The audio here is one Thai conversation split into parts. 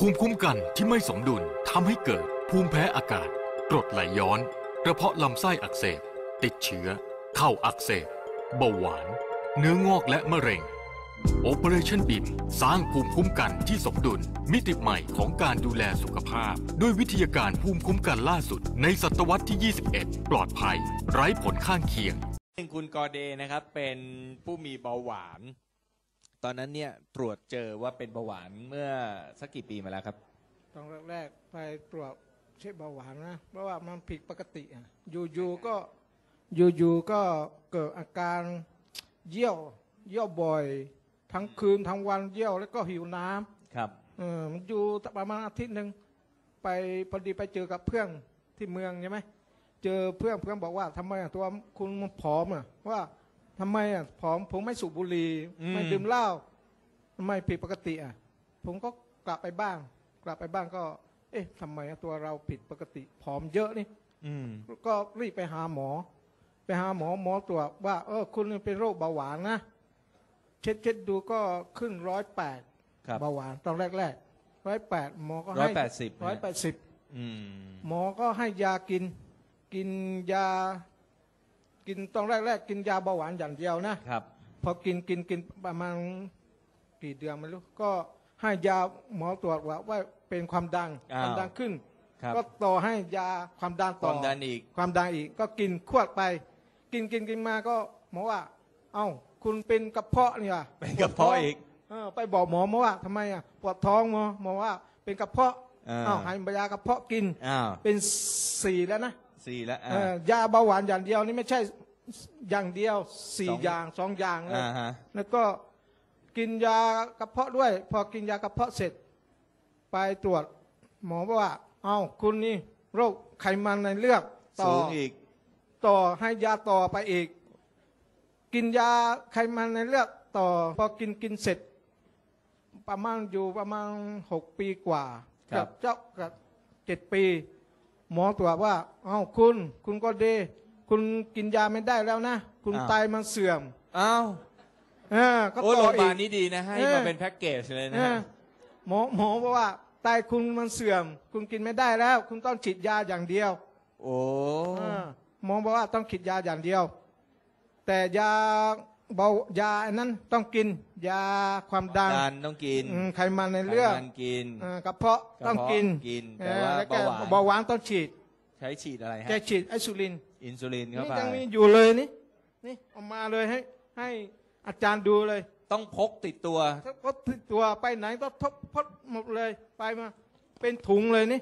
ภูมิคุ้มกันที่ไม่สมดุลทำให้เกิด ภูมิแพ้อากาศ กรดไหลย้อนกระเพาะลำไส้อักเสบ ติดเชื้อ เข้าอักเสบ เบาหวาน เนื้องอกและมะเร็ง Operation BIM สร้างภูมิคุ้มกันที่สมดุล มิติใหม่ของการดูแลสุขภาพ ด้วยวิทยาการภูมิคุ้มกันล่าสุด ในศตวรรษที่ 21 ปลอดภัย ไร้ผลข้างเคียง คุณกอเดนะครับเป็นผู้มีเบาหวาน ตอนนั้นเนี่ยตรวจเจอว่าเป็นเบาหวานเมื่อสักกี่ปีมาแล้วครับ ตอนแรกๆไปตรวจเช็คเบาหวานนะ เพราะว่ามันผิดปกติอะอยู่ๆก็อยู่ๆก็เกิดอาการเยี่ยวเยี่ยวบ่อย ทั้งคืนทั้งวันเยี่ยวแล้วก็หิวน้ำครับเออมันอยู่ประมาณอาทิตย์หนึ่งไปพอดีไปเจอกับเพื่อนที่เมืองใช่ไหมเจอเพื่อนเพื่อนบอกว่าทำไมอะตัวคุณมันผอมอะว่า ทำไมอะผอมผมไม่สูบบุหรี่ไม่ดื่มเหล้าทำไมผิดปกติอะ ผมก็กลับไปบ้าง กลับไปบ้างก็ เอ๊ะทำไมอะตัวเราผิดปกติผอมเยอะนี่ อืม ก็รีบไปหาหมอ ไปหาหมอหมอตรวจว่า เออ คุณเป็นโรคเบาหวานนะเช็ดเช็ดดูก็ขึ้นร้อยแปดครับเบาหวานตอนแรกแรกร้อยแปดหมอก็ร้อให้ยแปดสิบร้อยแปดสิบอืม หมอก็ให้ยากิน กินยา กินตอนแรกแรกกินยาเบาหวานอย่างเดียวนะครับ พอกินกินกินประมาณกี่เดือนไม่รู้ก็ให้ยาหมอตรวจว่าว่าเป็นความดันอ้าวความดันขึ้น ครับ ก็ต่อให้ยาความดันคต่อวามดันอีก ความดันอีก ก็กินขวดไป กินกินกินมาก็หมอว่า เอ้าคุณเป็นกระเพาะนี่ว่ะเป็นกระเพาะอีก เออไปบอกหมอหมอว่าทำไมอะปวดท้องหมอหมอว่าเป็นกระเพาะอ่า เอ้าให้ยากระเพาะกิน อ้าว เป็นสี่แล้วนะ สี่แล้วเออ่าอยาเบาหวานอย่างเดียวนี่ไม่ใช่อย่างเดียวสี่สองอย่างสองอย่างเลยอ่าฮะ แล้วก็กินยากระเพาะด้วย พอกินยากระเพาะเสร็จ ไปตรวจ หมอบอกว่า เอาคุณนี่โรคไขมันในเลือดต่อสูงอีก ต่อให้ยาต่อไปอีก กินยาไขมันในเลือดต่อ พอกินกินเสร็จ ประมาณอยู่ประมาณหกปีกว่าครับกัเจ้ากับเจ็ดปี หมอตรวจว่า เอาคุณ คุณก็เดคุณกินยาไม่ได้แล้วนะ คุณไตมันเสื่อมอ้าวเออก็โอ้ต่โรองพยาอีบาลก นี้ดีนะให้เออ มาเป็นแพ็กเกจเลยนะเออฮะหมอหมอบอกว่า ไตคุณมันเสื่อม คุณกินไม่ได้แล้ว คุณต้องฉีดยาอย่างเดียวโอ้ เออหมอบอกว่าต้องฉีดยาอย่างเดียว แต่ยา เบายาอันนั้นต้องกิน ยาความดันดันต้องกินอืมไขมันในเลือดไขมันกินเออกระเพาะต้องกินกระเพาะกินแต่ว่าออล้ก็เบาหวานเบาหวานต้องฉีด ใช้ฉีดอะไรฮะแกฉีดไอซูลิน อินซูลินเข้านี่ไปยังมีอยู่เลยนี่นี่เอามาเลยให้ ให้อาจารย์ดูเลยต้องพกติดตัว ถ้าพดตัวไปไหนก็ทบพดหมดเลยไปมา เป็นถุงเลยนี่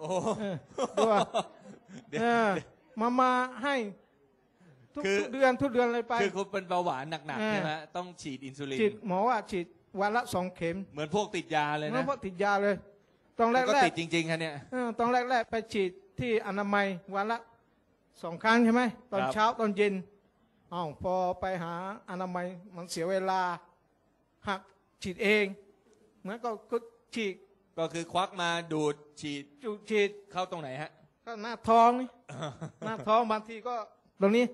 โอ้ เออตัวเดี๋ยว เออมามาให้ ทุกคือ ทุกเดือนทุกเดือนเลยไป คือคุณเป็นเบาหวานหนักเอๆอใช่ไหมต้องฉีดอินซูลินฉีดหมอว่าฉีดวันละสองเข็มเหมือนพวกติดยาเลยเมื่นะอพอติดยาเลยตอนแรแล้วกก็แรกติดจริงๆครับเนี่ยเออตอนแรกแรกไปฉีดที่อนามัยวันละสองครั้งใช่ไหมตอนครับ เช้าตอนเย็นอ้าวพอไปหาอนามัยมันเสียเวลาหักฉีดเองเหมือนก็ก็ฉีดก็คือควักมาดูดฉีดจุฉีดเข้าตรงไหนฮะ ก็หน้าท้องนี่ หน้าท้องบางทีก็ตรงนี้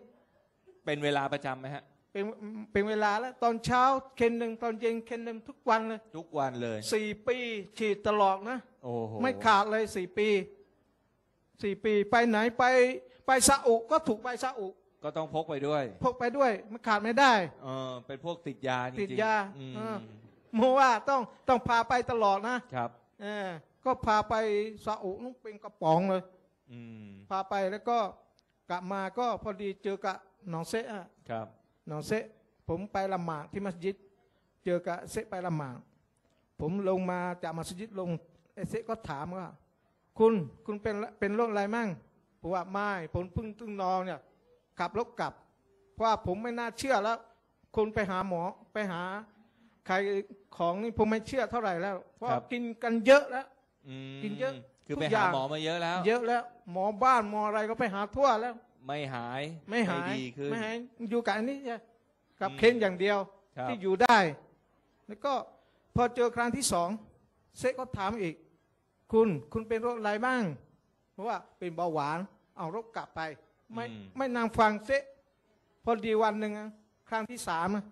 เป็นเวลาประจำไหมฮะ เป็นเป็นเวลาแล้วตอนเช้าเคนหนึ่งตอนเย็นเคนหนึ่งทุกวันเลยทุกวันเลย สี่ปีฉีดตลอดนะ โอ้โหไม่ขาดเลยสี่ปีสี่ปีไปไหนไปไปซาอุก็ถูกไปซาอุก็ต้องพกไปด้วย พกไปด้วยมันขาดไม่ได้ เออเป็นพวกติดยาจริงๆติดยาอืมเออเพราะว่าต้องต้องพาไปตลอดนะครับ เออก็พาไปซาอุนู่นเป็นกระป๋องเลย อืม พาไปแล้วก็กลับมาก็พอดีเจอกับ หนองเซะอะครับ หนองเซะผมไปละหมาดที่มัสยิด เจอกับเซะไปละหมาดผมลงมาจากมัสยิดลงไอ้เซะก็ถามว่า คุณคุณเป็นเป็นโรคอะไรมั่งผมว่าไม่ผมเพิ่งตึงนอนเนี่ยขับรถกลับ เพราะว่าผมไม่น่าเชื่อแล้ว คุณไปหาหมอไปหา ใครของนี่ผมไม่เชื่อเท่าไหร่แล้ว เพราะครับ กินกันเยอะแล้ว อืมกินเยอะคือทุกไปอหาย่าง หมอมาเยอะแล้ว เยอะแล้วหมอบ้านหมออะไรก็ไปหาทั่วแล้ว ไม่หายไม่หายดีขึ้นไม่หายอยู่กับอันนี้ไงกับอืมเค้นอย่างเดียวครับที่อยู่ได้ แล้วก็พอเจอครั้งที่สองเซก็ถามอีก คุณคุณเป็นโรคอะไรบ้างเพราะว่าเป็นเบาหวาน เอาโรคกลับไป ไม่อืมไม่นางฟังเซพอดีวันหนึ่งอะครั้งที่สามอะ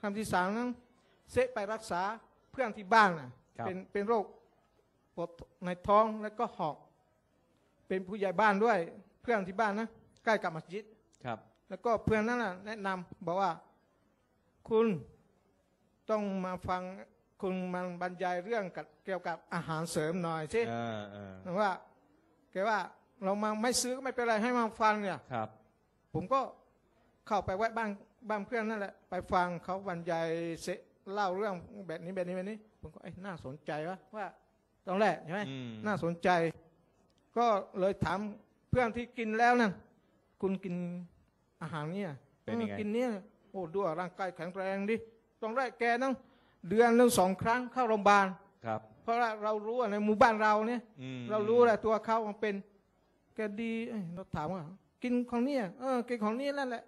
ครั้งที่สามนั้นเซไปรักษาเพื่อนที่บ้านน่ะครับเป็นเป็นโรคปวดในท้องแล้วก็หอก เป็นผู้ใหญ่บ้านด้วย เพื่อนที่บ้านนะ ใกล้กับมัสยิดครับ แล้วก็เพื่อนนั่นน่ะแนะนำบอกว่า คุณต้องมาฟังคุณมันบรรยายเรื่องกับเกี่ยวกับอาหารเสริมหน่อยสิอ่าอ่าว่าแกว่าเรามาไม่ซื้อก็ไม่เป็นไรให้มาฟังเนี่ย ครับ ผมก็เข้าไปแวะบ้านบ้านเพื่อนนั่นแหละ ไปฟังเขาบรรยายเสเล่าเรื่องแบบนี้แบบนี้แบบนี้ ผมก็เอ้ยน่าสนใจวะว่าตอนแรกใช่ไหมอืม น่าสนใจ ก็เลยถามเพื่อนที่กินแล้วนั่น คุณกินอาหารเนี่ยเป็นยังไงออกินเนี่ยโอ้ดูร่างกายแข็งแรงดิตอนแรกแกต้องเดือนหนึ่งสองครั้งเข้าโรงพยาบาลครับ เพราะว่าเรารู้ว่าในหมู่บ้านเราเนี่ย อืมเรารู้แหละตัวเขามันเป็นแกดีเอ้ยเราถามว่า กินของเนี่ยเออกินของนี่นั่นแหละ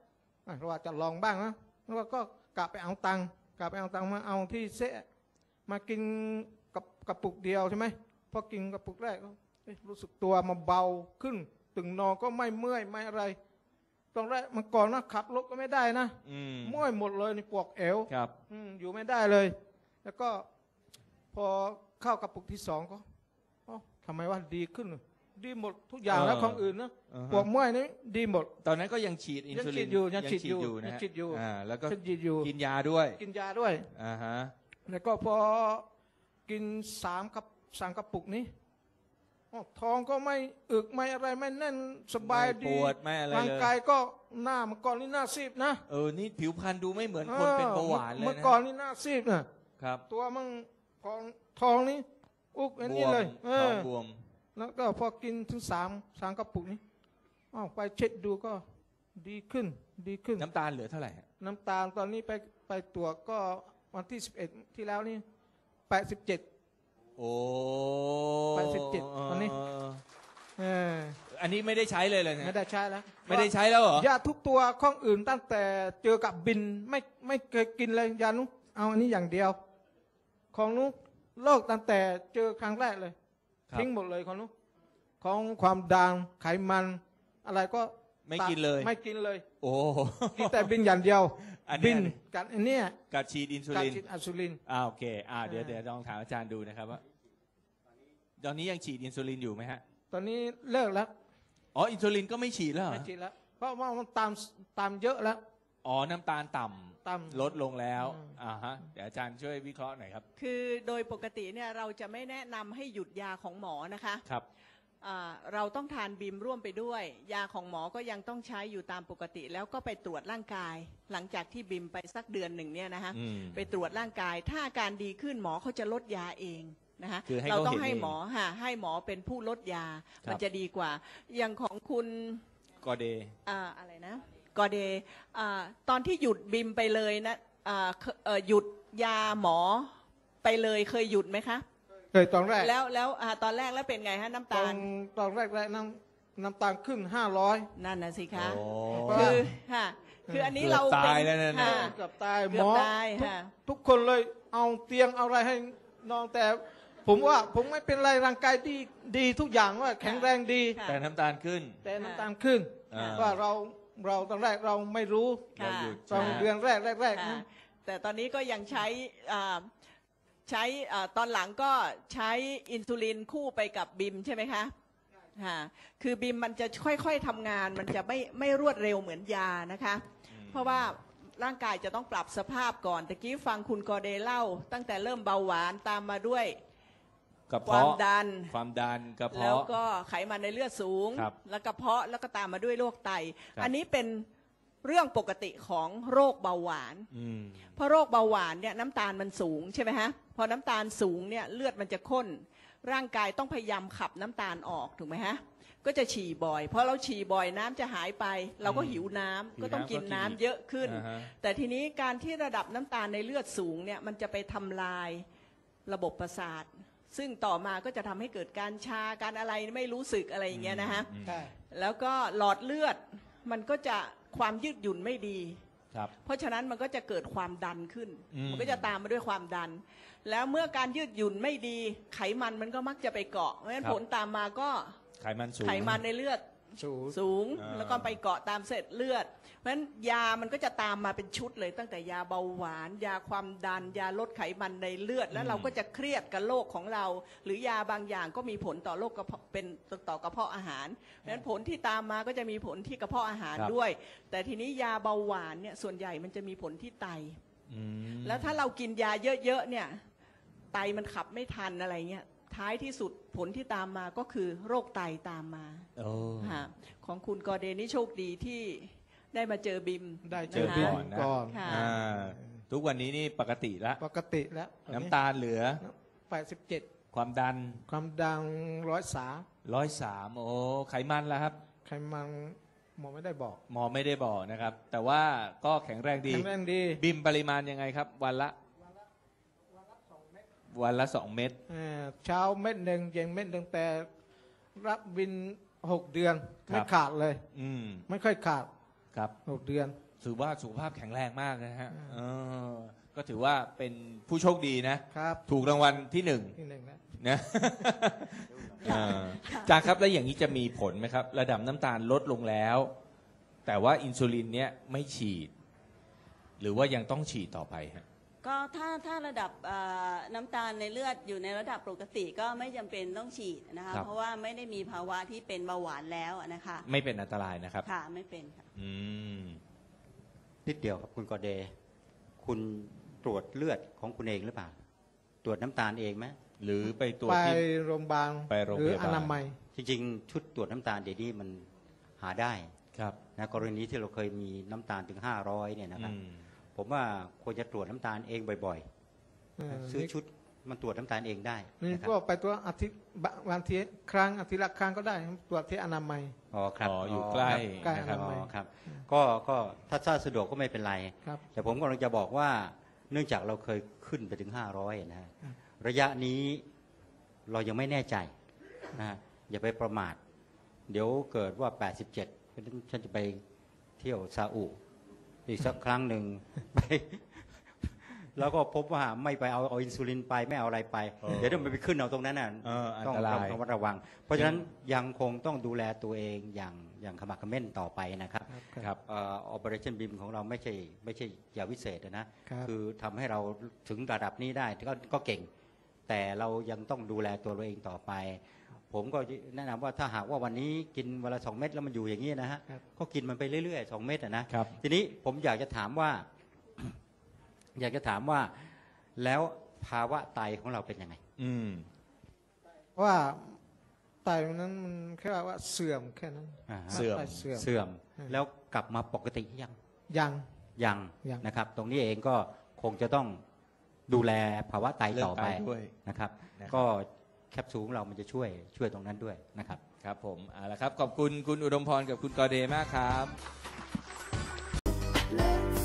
เอ้ยเราว่าจะลองบ้างนะแล้วก็กลับไปเอาตังค์กลับไปเอาตังค์มาเอาที่เซะมากินกับกระปุกเดียวใช่ไหมพอกินกระปุกแรกก็เอ้ยรู้สึกตัวมาเบาขึ้น ตึงนอนก็ไม่เมื่อยไม่อะไรตอนแรกมันก่อนนะขับรถก็ไม่ได้นะอืมเมื่อยหมดเลยในปวกเอวครับ อืมอยู่ไม่ได้เลย แล้วก็ พอเข้ากระปุกที่สองก็เอ๋อทำไมว่าดีขึ้น ดีหมดทุกอย่างแล้วของอื่นนะอ่าฮะปวดเมื่อยนี่ดีหมด ตอนนั้นก็ยังฉีดอินซูลินยังฉีดอยู่ยังฉีดอยู่นะยังฮะฉีดอยู่ อ่าแล้วก็ฉันดีอยู่กินยาด้วยกินยาด้วย อ่าฮะแล้วก็พอกินสามกับสามกระปุกนี้อ๋อ ท้องก็ไม่อึกไม่อะไรไม่แน่นสบายไม่ดีปวดไม่อะไรร่างเลยกายก็หน้าเมื่อก่อนนี่หน้าซีดนะเออนี่ผิวพรรณดูไม่เหมือนคนเป็นเบาหวานเลยเมื่อนะก่อนนี่หน้าซีดนะครับ ตัวมึงทองทองนี้อุกอันนี้เลยบวมเอท้อองบวม แล้วก็พอกินถึงสามสามกระปุกนี้อ้าวไปเช็ดดูก็ดีขึ้นดีขึ้น น้ำตาลเหลือเท่าไหร่ฮะน้ำตาลตอนนี้ไปไปตรวจก็วันที่สิบเอ็ดที่แล้วนี่แปดสิบเจ็ดโอ้แปด สิบเจ็ดตอนนี้เออเอออันนี้ไม่ได้ใช้เลยเลยนะไม่ได้ใช้แล้วไม่ได้ใช้แล้วเหรอยาทุกตัวข้องอื่นตั้งแต่เจอกับบินไม่ไม่เคยกินเลยยานุเอาอันนี้อย่างเดียว ของนุโลกตั้งแต่เจอครั้งแรกเลยครับทิ้งหมดเลยของนุของความดังไขมัน อะไรก็ไม่ตัดกินเลย ไม่กินเลย โอ้กินแต่บินอย่างเดียวอันบิเนี้ยนกับอันเนี้ยกับฉีดอินซูการลินฉีดอินซูลินอ่าโอเคอ่าเดี๋ยวอ่าเดี๋ยวลองถามอาจารย์ดูนะครับว่า ตอนนี้ยังฉีดอินซูลินอยู่ไหมฮะ ตอนนี้เลิกแล้วอ๋อ อินซูลินก็ไม่ฉีดแล้วเหรอไม่ฉีดแล้ว เพราะว่ามันตามตามเยอะแล้ว อ๋อ น้ำตาลต่ำตาม ลดลงแล้ว อืม อ่าฮะ เดี๋ยวอาจารย์ช่วยวิเคราะห์หน่อยครับ คือโดยปกติเนี่ยเราจะไม่แนะนำให้หยุดยาของหมอนะคะครับ อ่าเราต้องทานบิมร่วมไปด้วย ยาของหมอก็ยังต้องใช้อยู่ตามปกติ แล้วก็ไปตรวจร่างกาย หลังจากที่บิมไปสักเดือนหนึ่งเนี่ยนะคะอืม ไปตรวจร่างกาย ถ้าอาการดีขึ้นหมอเขาจะลดยาเอง นะคะคือให้เราเขาต้องเห็นให้เองหมอค่ะให้หมอเป็นผู้ลดยา ครับ มันจะดีกว่า อย่างของคุณกอเดย์อ่าอะไรนะกอเดอ่าตอนที่หยุดบิมไปเลยนะอ่าเคเอ่อหยุดยาหมอไปเลยเคยหยุดไหมคะ เคยตอนแรกแล้วแล้วอ่าตอนแรกแล้วเป็นไงฮะน้ำตอตาลนตอนแรกแรกน้ำน้ำตาลขึ้นห้าร้อย นั่นนะสิคะโอ้ คือค่ะคืออันนี้เราเกือบเป็ตายแล้วนะ ค่ะ เกือบตายเกืหมอบอตายทุกค่ะ ทุกคนเลยเอาเตียงเอาอะไรให้นอนแต่ ผมว่าผมไม่เป็นไรร่างกายดีดีทุกอย่างว่าแข็งแรงดี ค่ะ แต่น้ำตาลขึ้น แต่น้ำตาลขึ้นอ่า ว่าเราเราตอนแรกเราไม่รู้เราหยุดตอนใช่เดือนแรกแรกๆค่ะนะ แต่ตอนนี้ก็ยังใช้อ่าใช้อ่าตอนหลังก็ใช้อินซูลินคู่ไปกับบิมใช่ไหมคะค่ะคือบิมมันจะค่อยๆทำงานมันจะไม่ไม่รวดเร็วเหมือนยานะคะ เพราะว่าร่างกายจะต้องปรับสภาพก่อนตะกี้ฟังคุณกอเดเล่า ตั้งแต่เริ่มเบาหวานตามมาด้วย กระความเพาะดัน ความดันกระแล้วเพาะ ก็ไขมันในเลือดสูง ครับแล้วกระเพาะแล้วก็ตามมาด้วยโรคไต ครับ อันนี้เป็นเรื่องปกติของโรคเบาหวาน อืม เพราะโรคเบาหวานเนี่ยน้ำตาลมันสูงใช่ไหมฮะพอน้ำตาลสูงเนี่ยเลือดมันจะข้น ร่างกายต้องพยายามขับน้ำตาลออกถูกไหมฮะก็จะฉี่บ่อยเพราะเราฉี่บ่อยน้ำจะหายไป เราก็อืมหิวน้ำหิวก็ต้องน้ำกินก็กินน้ำอีกเยอะขึ้น อ่าฮะ แต่ทีนี้การที่ระดับน้ำตาลในเลือดสูงเนี่ยมันจะไปทำลายระบบประสาท ซึ่งต่อมาก็จะทำให้เกิดการชาการอะไรไม่รู้สึกอะไรอย่างเงี้ยนะฮะ อืมใช่ แล้วก็หลอดเลือดมันก็จะความยืดหยุ่นไม่ดี ครับ เพราะฉะนั้นมันก็จะเกิดความดันขึ้น อืม มันก็จะตามมาด้วยความดัน แล้วเมื่อการยืดหยุ่นไม่ดี ไขมันมันก็มักจะไปเกาะเพราะฉะนั้นผลตามมาก็ไขมันสูง ไขมันในเลือด สูงสูงอ่า แล้วก็ไปเกาะตามเส้นเลือด เพราะฉะนั้นยามันก็จะตามมาเป็นชุดเลย ตั้งแต่ยาเบาหวาน ยาความดัน ยาลดไขมันในเลือด แล้วเราก็จะเครียดกับโรคของเรา หรือยาบางอย่างก็มีผลต่อโรคกระเพาะเป็นต่อกระเพาะอาหารเพราะฉะนั้นผลที่ตามมาก็จะมีผลที่กระเพาะอาหารครับ ด้วย แต่ทีนี้ยาเบาหวานเนี่ยส่วนใหญ่มันจะมีผลที่ไต อืม แล้วถ้าเรากินยาเยอะๆเนี่ยไตมันขับไม่ทันอะไรเงี้ยท้ายที่สุดผลที่ตามมาก็คือโรคไตตามมา โอ้ค่ะ ของคุณกอเดนนี่โชคดีที่ได้มาเจอบิมได้เจเจออบิก่มอนนะก่อนค่ะ อ่าทุกวันนี้นี่ปกติละ ปกติแล้วน้ำตาลเหลือ แปดสิบเจ็ดความดันความดังร้อยสาร้อยสามโอ้ไขมันแล้วครับไขมันหมอไม่ได้บอกหมอไม่ได้บอกนะครับ แต่ว่าก็แข็งแรงดี แข็งแรงดีบิมปริมาณยังไงครับ วันละ วันละสองเม็ด เอ่อเช้าเม็ดหนึ่งเย็นเม็ดหนึ่งแต่รับบิน หกเดือนไม่ขาดเลย อืมไม่ค่อยขาดครับ หกเดือน ถือว่าสุขภาพแข็งแรงมากนะฮะเออก็ถือว่าเป็นผู้โชคดีนะ ครับถูกรางวัลที่หนึ่งที่หนึ่งแล้วนะ เออจางครับแล้วอย่างนี้จะมีผลไหมครับ ระดับน้ำตาลลดลงแล้ว แต่ว่าอินซูลินเนี้ยไม่ฉีด หรือว่ายังต้องฉีดต่อไปฮะ ก็ถ้าถ้าระดับเอ่อน้ำตาลในเลือดอยู่ในระดับปกติก็ไม่จำเป็นต้องฉีดนะคะ ครับ เพราะว่าไม่ได้มีภาวะที่เป็นเบาหวานแล้วนะคะ ไม่เป็นอันตรายนะครับ ค่ะไม่เป็นค่ะ อืม นิดเดียวครับคุณกอเดย์คุณตรวจเลือดของคุณเองหรือเปล่า ตรวจน้ำตาลเองไหมหรือไปตรวจไปที่ โรงพยาบาลไปโรงหรือพยาบาล อนามัย จริงๆ ชุดตรวจน้ำตาลเดี๋ยวนี้มันหาได้ครับนะกรณีที่เราเคยมีน้ำตาลถึง 500เนี่ยนะครับ อืม ผมว่าควรจะตรวจน้ำตาลเองบ่อยเออๆซื้อชุดมันตรวจน้ำตาลเองได้นี่นะคก็รับไปตัวอาทิตย์บะวันทีครั้งอาทิตย์ละครั้งก็ได้ ตรวจที่อนามัยอ๋อครับอ๋ออยู่ใกล้ใกล้นะครับอนามัยอ๋อครับ ก็ก็ถ้าถ้าสะดวกก็ไม่เป็นไรครับแต่ผมกำลังจะบอกว่าเนื่องจากเราเคยขึ้นไปถึง 500 นะฮะครับระยะนี้เรายังไม่แน่ใจนะฮะอย่าไปประมาท เดี๋ยวเกิดว่า 87เพราะฉะนั้นฉันจะไปเที่ยวซาอุ อีกสักครั้งหนึ่งไปแล้วก็พบว่าไม่ไปเอาเอาอินซูลินไปไม่เอาอะไรไปเออเดี๋ยวมันไปขึ้นเอาตรงนั้นน่ะเอออันต้องตรายระมัดระวัง เพราะฉะนั้นยังคงต้องดูแลตัวเองอย่างอย่างขมักเขม้นต่อไปนะครับครับ เอ่อ operation beam ของเราไม่ใช่ไม่ใช่ยาวิเศษนะครับคือทำให้เราถึงระดับนี้ได้ก็ก็เก่ง แต่เรายังต้องดูแลตัวเราเองต่อไป ผมก็แนะนำว่าถ้าหากว่าวันนี้กินวันละสองเม็ดแล้วมันอยู่อย่างนี้นะฮะครับก็กินมันไปเรื่อยๆสองเม็ดอะนะครับทีนี้ผมอยากจะถามว่า อยากจะถามว่าแล้วภาวะไตของเราเป็นยังไง อืมว่าไตนั้นมันแค่ว่าเสื่อมแค่นั้นอ่าฮะเสื่อมไตเสื่อมเสื่อมอืมแล้วกลับมาปกติยังยัง ยังยังนะครับ ตรงนี้เองก็คงจะต้องดูแลภาวะไตเรื่องต่อไปไตด้วยนะครับนะครับ ก็ แคปซูลของเรามันจะช่วยช่วยตรงนั้นด้วยนะครับครับผมเอาละครับขอบคุณคุณอุดมพรกับคุณกอเดย์มากครับ Let's